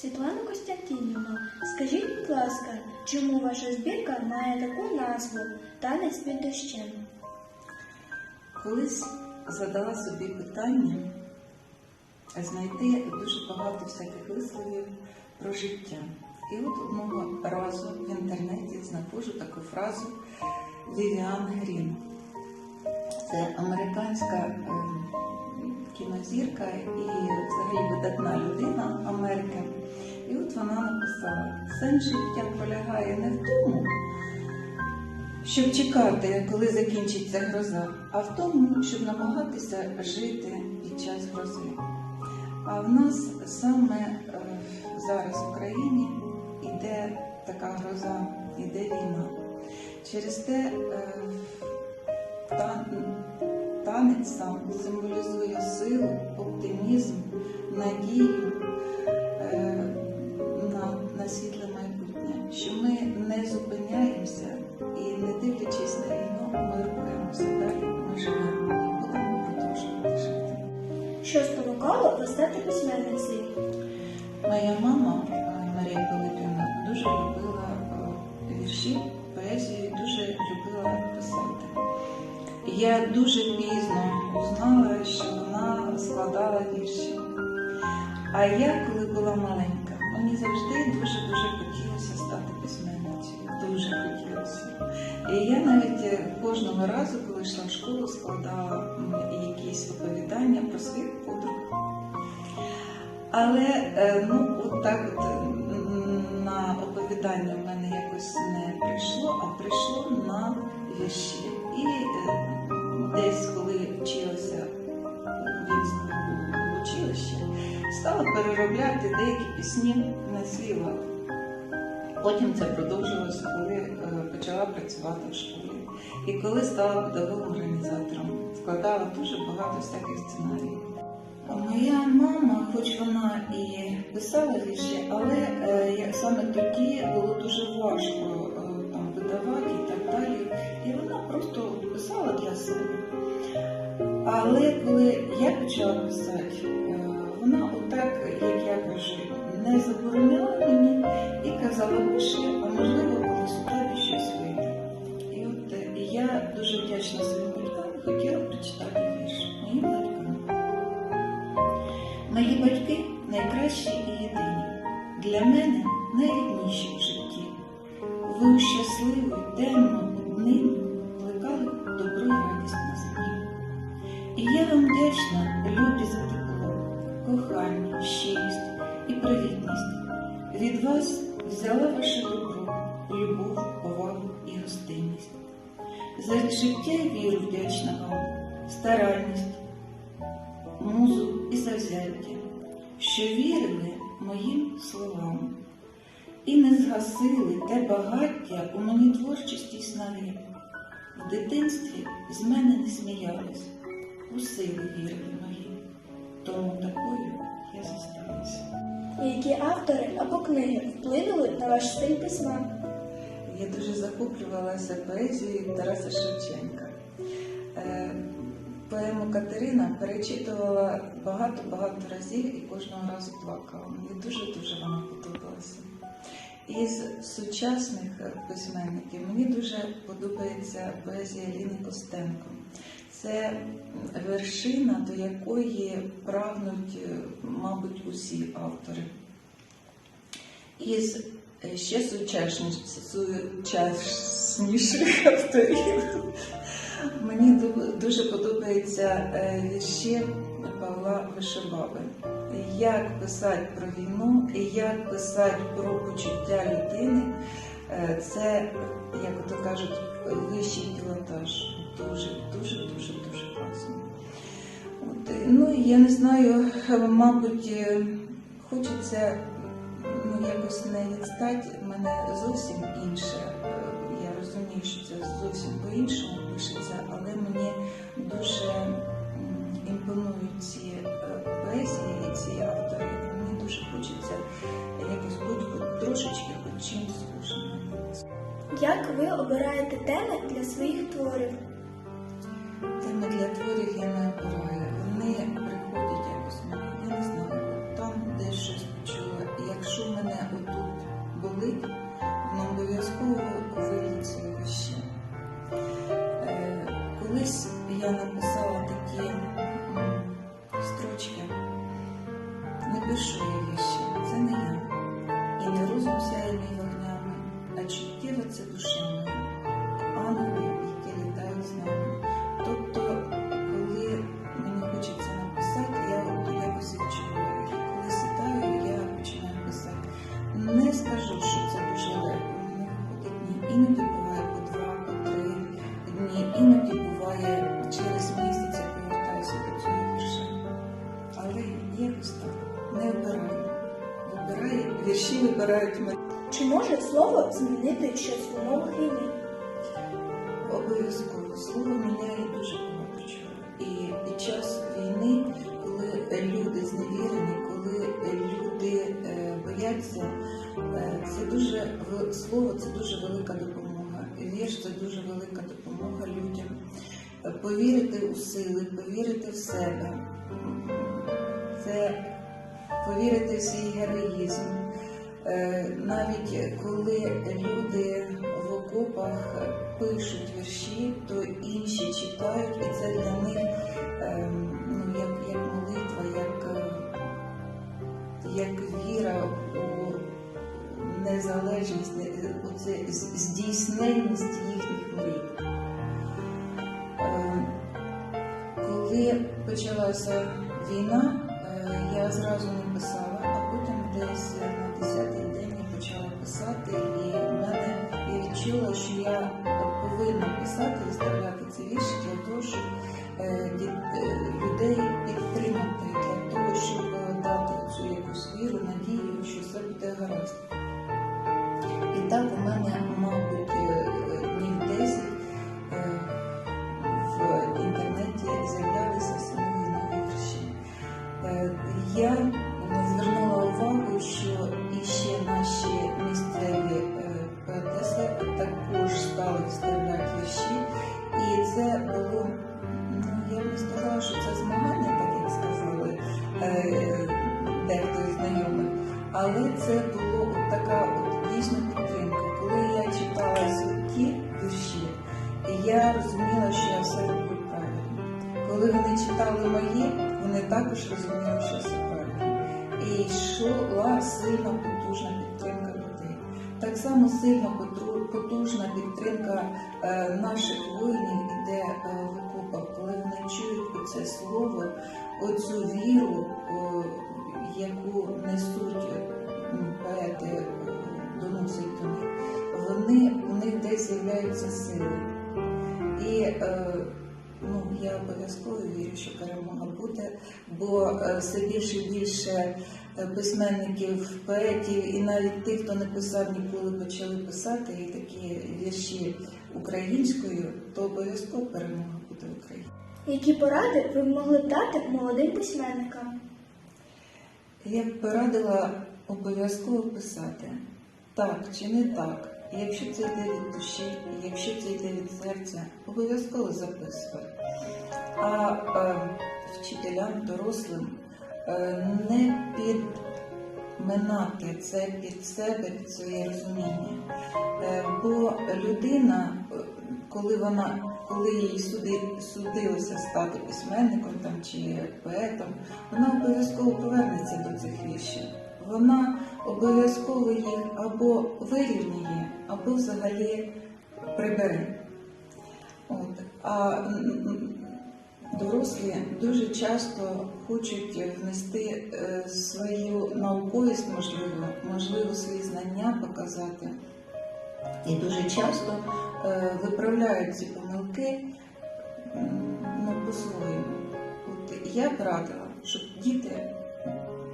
Світлана Костянтинівна, скажіть, будь ласка, чому ваша збірка має таку назву Танець під дощем? Колись задала собі питання знайти дуже багато всяких висловів про життя. І от одного разу в інтернеті знаходжу таку фразу Вівіан Грін. Це американська е, кінозірка і взагалі видатна людина Америки. І от вона написала: сенс життя полягає не в тому, щоб чекати, коли закінчиться гроза, а в тому, щоб намагатися жити під час грози. А в нас саме е, зараз в Україні йде така гроза, йде війна. Через те е, танець сам символізує силу, оптимізм, надію пізно узнала, що вона складала вірші. А я, коли була маленька, мені завжди дуже-дуже хотілося стати письменницею. Дуже хотілося. І я навіть е, кожного разу, коли йшла в школу, складала якісь оповідання про своїх подруг. Але е, ну, от так от на оповідання в мене якось не прийшло, а прийшло на вірші. Переробляти деякі пісні на свій лад. Потім це продовжилося, коли е, почала працювати в школі. І коли стала педагогом організатором, складала дуже багато всяких сценаріїв. Моя мама, хоч вона і писала вірші, але е, саме тоді було дуже важко е, там видавати і так далі. І вона просто писала для себе. Але коли я почала писати, отак, як я кажу, не забороняла мені і казала лише, а можливо, колись у щось вийде. І от е, я дуже вдячна своїм батькам, хотіла прочитати вірш моїм батькам. Мої батьки найкращі і єдині, для мене найрідніші в житті. Ви у щасливу, темну днину плекали добро радість на землі. І я вам вдячна, любі, за тепло, кохання, щирість і привітність. Від вас взяла ваше добро, любов, повагу і гостинність. За життя і віру вдячна вам, старанність, музу і завзяття, що вірили моїм словам і не згасили те багаття у мені творчості й снаги. В дитинстві з мене не сміялись, у сили вірили мої, тому такою я зосталася. Які автори або книги вплинули на ваш стиль письма? Я дуже захоплювалася поезією Тараса Шевченка. Е, Поему Катерина перечитувала багато-багато разів і кожного разу плакала. Мені дуже-дуже вона подобалася. Із сучасних письменників мені дуже подобається поезія Ліни Костенко. Це вершина, до якої прагнуть, е, мабуть, усі автори. Із е, ще сучасніших авторів мені дуже подобаються е, вірші Павла Вишибави. Як писати про війну і як писати про почуття людини, це, як то кажуть, вищий пілотаж. Дуже, дуже, дуже, дуже класно. От, е, ну, я не знаю, е, мабуть, е, хочеться ну, якось не відстати. В мене зовсім інше. Я розумію, що це зовсім по-іншому пишеться, але мені дуже імпонують ці поезії ці автори. І Мені дуже хочеться якось бути трошечки хоч чимсь. Як ви обираєте теми для своїх творів? Теми для творів я не обираю. Вони приходять якось мені. Я не знаю. Там де щось почула. Якщо мене отут болить, воно обов'язково виліться ще. Е, колись я написала такі строчки, не пишу. Іноді буває по два, по три дні, іноді буває через місяць я повертаюся до цього вірша. Але якось так не обираю. Вибирає, вірші вибирають мене. Чи може слово змінити щось в умовах війни? Обов'язково слово міняє слово це дуже велика допомога. Вірш це дуже велика допомога людям. Повірити у сили, повірити в себе. Це повірити в свій героїзм. Е, Навіть коли люди в окопах пишуть вірші, то інші читають, і це для них ем, ну, як, як молитва, як, як віра у незалежність, не- оце здійсненність їхніх мрій. Ем, Коли почалася війна, е, я зразу не писала, а потім десь на 10-й день я почала писати, і в мене я відчула, що я повинна писати, і виставляти вірші для того, щоб е, е, людей підтримати, для того, щоб е, дати цю якусь віру, надію, що все буде гаразд. І так у мене, дехто із знайомих, але це було от така от дійсно підтримка. Коли я читала ті вірші, я розуміла, що я все роблю правильно. Коли вони читали мої, вони також розуміли, що все правильно. І йшла сильна потужна підтримка людей. Так само сильно потужна підтримка е, наших воїнів іде е, в окопах, коли вони чують оце слово, оцю віру, яку несуть е, ну, поети, е, доносять до них. Вони у них десь з'являються сили. І е, ну, я обов'язково вірю, що перемога буде, бо е, все більше і більше е, письменників, поетів і навіть тих, хто не писав ніколи, почали писати і такі вірші українською, то обов'язково перемога буде в Україні. Які поради ви б могли дати молодим письменникам? Я б порадила обов'язково писати так чи не так. Якщо це йде від душі, якщо це йде від серця, обов'язково записувати. А е, вчителям, дорослим е, не підминати це під себе, під своє розуміння. Е, бо людина, е, коли вона, коли їй суди, судилося стати письменником там, чи поетом, вона обов'язково повернеться до цих віршів. Вона обов'язково їх або вирівнює, або взагалі прибере. От. А дорослі дуже часто хочуть внести е, свою науковість, можливо, можливо, свої знання показати. І дуже часто е, виправляють ці помилки ну, по-своєму. Я б радила, щоб діти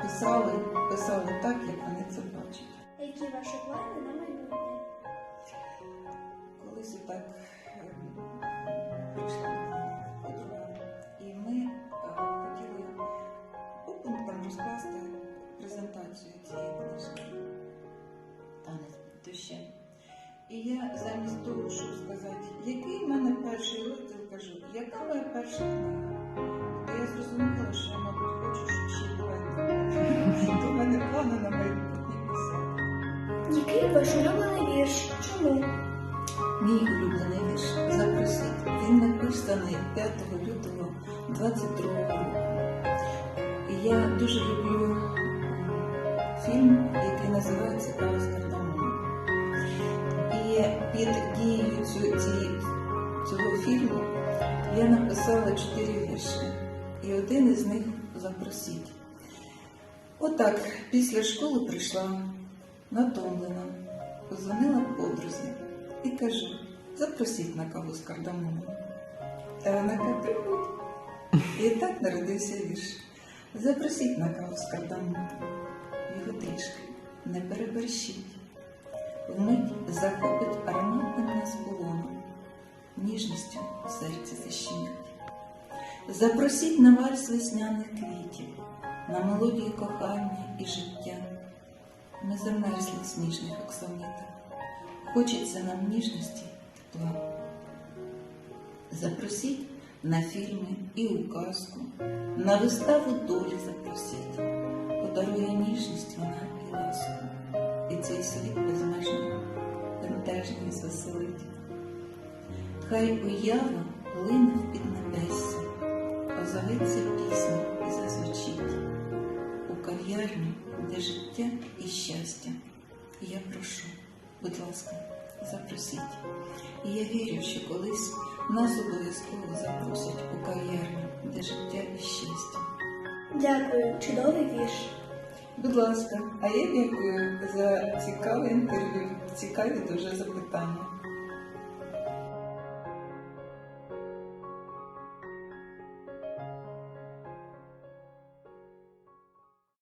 писали, писали так, як вони це бачать. Які ваші плани на майбутнє? Колись так прийшла подруга, і ми е, хотіли по пунктам розкласти презентацію цієї книжки танець дощем. І я замість того, щоб сказати, який в мене перший розділ, кажу, яка моя перша книга, то я зрозуміла, що я, мабуть, Плани на. Який ваш улюблений вірш? Чому? Мій улюблений вірш запросити. Він написаний 5 лютого 22 року. І я дуже люблю фільм, який називається Каос Кардамон. І під дією цього фільму я написала чотири вірші. І один із них запросіть. Отак, після школи прийшла натомлена, позвонила подрузі і кажу, запросіть на каву з кардамоном. Та вона каже. І так народився вірш. Запросіть на каву з кардамоном. Його трішки не переборщіть. Вмить захопить ароматним нас полоном, ніжністю в серці защемить. Запросіть на вальс весняних квітів, на мелодії кохання і життя. Ми замерзли в сніжних оксамитах, хочеться нам ніжності тепла. Запросіть на фільми і у казку, на виставу долі запросіть, подарує ніжність вона і ласку, і цей світ безмежно бентежний звеселить. Хай уява лине в піднебесся, озоветься пісня і зазвучить кав'ярню, де життя і щастя. Я прошу, будь ласка, запросіть. І я вірю, що колись нас обов'язково запросять у кав'ярню, де життя і щастя. Дякую, чудовий вірш. Будь ласка, а я дякую за цікаве інтерв'ю, цікаві дуже запитання.